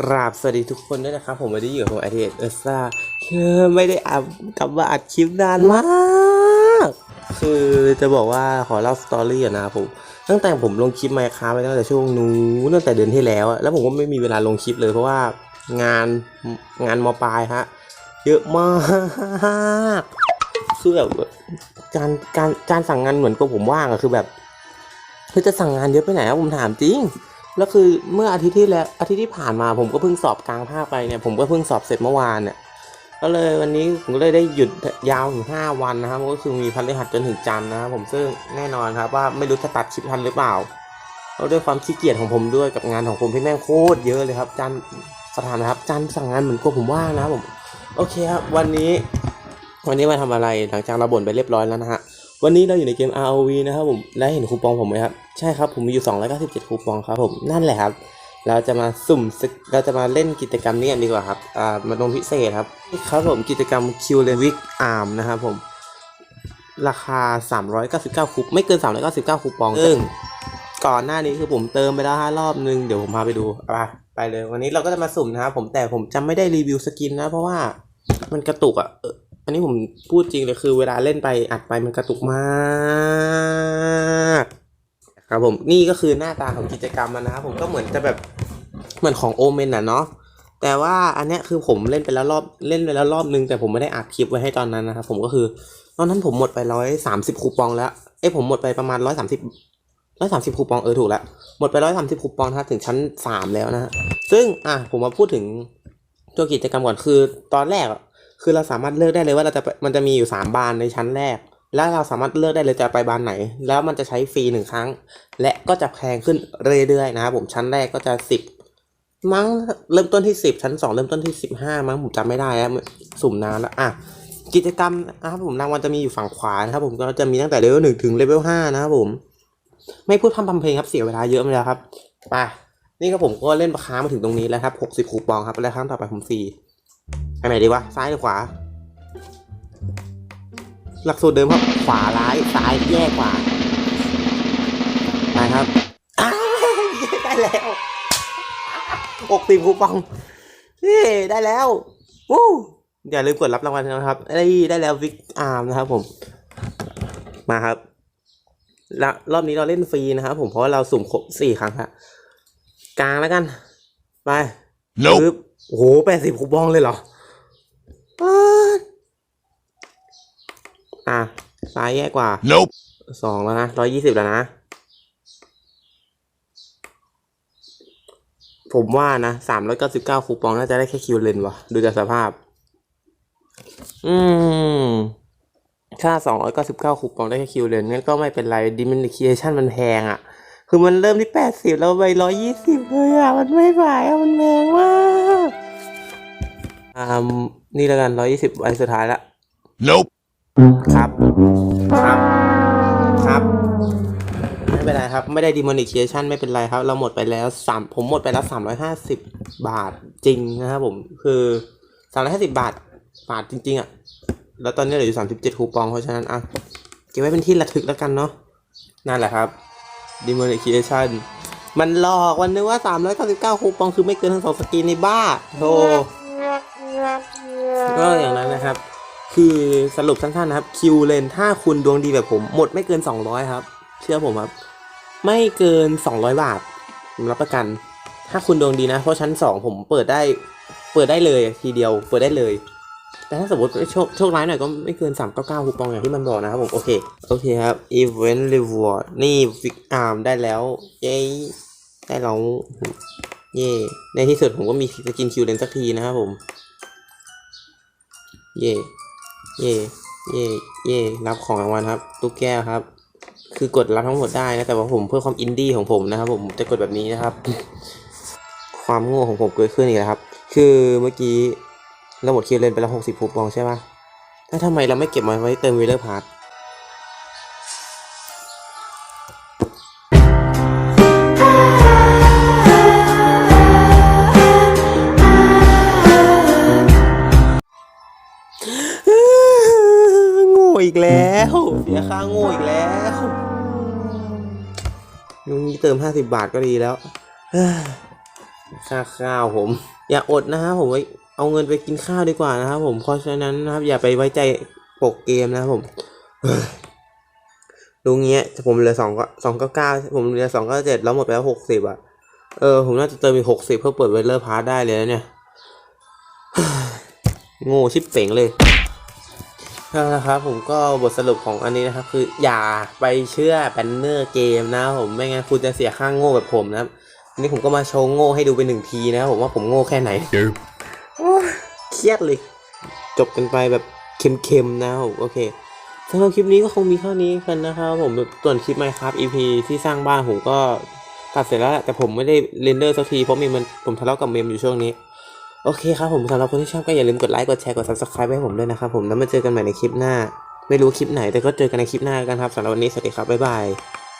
กราบสวัสดีทุกคนด้วยนะครับ ผมวันนี้อยู่กับผมไอเทเอร์ซ่าคือไม่ได้อัดกลับมาอัดคลิปนานมาก คือจะบอกว่าขอเล่าสตอรี่อนนะครับผม ตั้งแต่ผมลงคลิปไมค์ค้าไปตั้งแต่ช่วงนู้นตั้งแต่เดือนที่แล้วอะแล้วผมก็ไม่มีเวลาลงคลิปเลยเพราะว่างานงานมปลายฮะ เยอะมากคือแบบการการการสั่งงานเหมือนกับผมว่างอะคือแบบคือจะสั่งงานเยอะไปไหนอะผมถามจริง แล้วคือเมื่ออาทิตย์ที่แล้วอาทิตย์ที่ผ่านมาผมก็เพิ่งสอบกลางภาคไปเนี่ยผมก็เพิ่งสอบเสร็จเมื่อวานเนี่ยก็เลยวันนี้ผมก็เลยได้หยุดยาวถึงห้าวันนะครับก็คือมีพฤหัสจนถึงจันทร์นะครับผมซึ่งแน่นอนครับว่าไม่รู้จะตัดคลิปทันหรือเปล่าแล้วด้วยความขี้เกียจของผมด้วยกับงานของผมที่แม่งโคตรเยอะเลยครับจันประธานนะครับจันสั่งงานเหมือนกับผมว่านะผมโอเคครับวันนี้ วันนี้มาทำอะไรหลังจากเราบ่นไปเรียบร้อยแล้วนะฮะ วันนี้เราอยู่ในเกม ROV นะครับผมและเห็นคูปองผมไหมครับ ใช่ครับผมมีอยู่ 297 คูปองครับผมนั่นแหละครับ เราจะมาสุ่มศึกเราจะมาเล่นกิจกรรมนี้กันดีกว่าครับอ่ามาลงพิเศษครับครับผมกิจกรรม Q l e v i c Arm นะครับผมราคา 399 คูปไม่เกิน 399 คูปองซึ่งก่อนหน้านี้คือผมเติมไปแล้วห้ารอบนึงเดี๋ยวผมพาไปดูไปไปเลยวันนี้เราก็จะมาสุ่มนะครับผมแต่ผมจำไม่ได้รีวิวสกินนะเพราะว่ามันกระตุกอะเอันนี้ผมพูดจริงเลยคือเวลาเล่นไปอัดไปมันกระตุกมากครับผมนี่ก็คือหน้าตาของกิจกรรมนะครับผมก็เหมือนจะแบบเหมือนของโอเมนอะเนาะแต่ว่าอันเนี้ยคือผมเล่นไปแล้วรอบเล่นไปแล้วรอบนึงแต่ผมไม่ได้อัดคลิปไว้ให้ตอนนั้นนะครับผมก็คือตอนนั้นผมหมดไปร้อยสามสิบคูปองแล้วเอ้ผมหมดไปประมาณร้อยสามสิบร้อยสามสิบคูปองเออถูกแล้วหมดไปร้อยสามสิบคูปองครับถึงชั้นสามแล้วนะฮะซึ่งอะผมมาพูดถึงตัวกิจกรรมก่อนคือตอนแรกอะ คือเราสามารถเลือกได้เลยว่าเราจะมันจะมีอยู่สามบานในชั้นแรก แล้วเราสามารถเลือกได้เลยจะไปบานไหน แล้วมันจะใช้ฟรีหนึ่งครั้ง และก็จะแพงขึ้นเรื่อยๆนะครับผมชั้นแรกก็จะสิบมั้งเริ่มต้นที่สิบชั้นสองเริ่มต้นที่สิบห้ามั้งผมจำไม่ได้แล้วสุ่มนานแล้วอะกิจกรรมนะครับผมรางวัลจะมีอยู่ฝั่งขวานะครับผมก็จะมีตั้งแต่เลเวลหนึ่งถึงเลเวลห้านะครับผม ไม่พูดพร่ำทำเพลงครับเสียเวลาเยอะไปแล้วครับไปนี่ก็ผมก็เล่นปราคามาถึงตรงนี้แล้วครับหกสิบคูปองครับแล้วครั้งต่อไปผมฟ รีไปไหนดีวะ ซ้ายหรือขวา หลักสูตรเดิมครับ ขวาร้ายซ้ายแย่กว่าไปครับอ้าวได้แล้วอกตีมคูปองนี่ได้แล้ววู้อย่าลืมกดรับรางวัลนะครับ ได้ได้แล้ววิกอาร์มนะครับผม มาครับและรอบนี้เราเล่นฟรีนะครับผมเพราะว่าเราสุ่มครบสี่ครั้งครับกลางแล้วกัน ไป Nope ปึ๊บโอ้โหแปดสิบคูปองเลยเหรอป๊าด อะซ้ายแย่กว่า Nope. สองแล้วนะร้อยี่สิบแล้วนะ ผมว่านะสามร้อยเก้าสิบเก้าคูปองน่าจะได้แค่คิวเลนวะดูจากสภาพ อืม ค่าสองร้อยเก้าสิบเก้าคูปองได้แค่คิวเลนงั้นก็ไม่เป็นไรดิมินิเคชันมันแพงอะ่ะ คือมันเริ่มที่แปดสิบแล้วไปร้อยยี่สิบเลยอะ่ะ มันไม่ไหวอะ่ะ มันแพงมากอ่า นี่แล้วกันร้อยยี่สิบใบสุดท้ายละ Nope. ครับ ครับ ครับ ไม่เป็นไรครับ ไม่ได้ demonetization ไม่เป็นไรครับ เราหมดไปแล้วสามผมหมดไปแล้วสามร้อยห้าสิบบาทจริงนะครับผม คือสามร้อยห้าสิบาท บาทจริง ๆ อะ แล้วตอนนี้เหลืออยู่สามสิบเจ็ดคูปอง เพราะฉะนั้นอะ เก็บไว้เป็นที่ระทึกแล้วกันเนาะ นั่นแหละครับ demonetization มันหลอกวันนึกว่าสามร้อยเก้าสิบเก้าคูปองคือไม่เกินทั้งสองสกินในบ้าโธ่ ก็อย่างนั้นนะครับ คือสรุปสั้นๆนะครับ คิวเลนถ้าคุณดวงดีแบบผม หมดไม่เกิน 200 ครับ เชื่อผมครับ ไม่เกิน 200 บาทผมรับประกัน ถ้าคุณดวงดีนะ เพราะชั้น 2 ผมเปิดได้ เปิดได้เลยทีเดียว เปิดได้เลย แต่ถ้าสมมติโชคโชคร้ายหน่อยก็ไม่เกิน 399คูปองอย่างที่มันบอกนะครับผม โอเค โอเคครับ Event Reward นี่ฟิกอาร์มได้แล้ว เย้ได้แล้วเย่ในที่สุดผมก็มีสกินคิวเลนสักทีนะครับผม เย่เย่เย่เย่รับของรางวัลครับตุ๊กแก้วครับ คือกดรับทั้งหมดได้นะแต่ว่าผมเพื่อความอินดี้ของผมนะครับ ผมจะกดแบบนี้นะครับ ความโง่ของผมเกิดขึ้นอีกแล้วครับ คือเมื่อกี้เราหมดคิวเลนไปแล้วหกสิบคูปองใช่ปะแล้วทำไมเราไม่เก็บมาไว้เติมวีเลอร์พาร์ท โง่อีกแล้วเสียค่าโง่อีกแล้วลุงนี้เติมห้าสิบบาทก็ดีแล้วค่าข้าวผม อย่าอดนะครับผมไว้เอาเงินไปกินข้าวดีกว่านะครับผมเพราะฉะนั้นนะครับ อย่าไปไว้ใจปกเกมนะครับผมดูเงี้ยผมเหลือสองก็สองเก้าเก้าผมเหลือสองเก้าเจ็ดแล้วหมดไปแล้วหกสิบอะเออผมน่าจะเติมอีกหกสิบเพื่อเปิดเวลเลอร์พาร์ทได้เลยนะเนี่ย โง่ชิบเป๋งเลยนะครับผมก็บทสรุปของอันนี้นะครับ คืออย่าไปเชื่อแบนเนอร์เกมนะผมไม่งั้นคุณจะเสียค่างโง่แบบผมนะครับนนี้ผมก็มาโชว์โง่ให้ดูเป็นหนึ่งทีนะผมว่าผมโง่แค่ไหน Nope. โอ้ยเครียดเลย จบกันไปแบบเค็มๆนะผมโอเคสำหรับคลิปนี้ก็คงมีเท่านี้กันนะครับผมส่วนคลิป Minecraft EP ที่สร้างบ้านผมก็ตัดเสร็จแล้วแหละแต่ผมไม่ได้เรนเดอร์สักทีเพราะมีมันผมทะเลาะกับเมมอยู่ช่วงนี้ โอเคครับผมสำหรับคนที่ชอบก็อย่าลืมกดไลค์ กดแชร์ กด subscribe ให้ผมด้วยนะครับผม แล้วมาเจอกันใหม่ในคลิปหน้า ไม่รู้คลิปไหนแต่ก็เจอกันในคลิปหน้ากันครับสำหรับวันนี้สวัสดีครับ บ๊ายบาย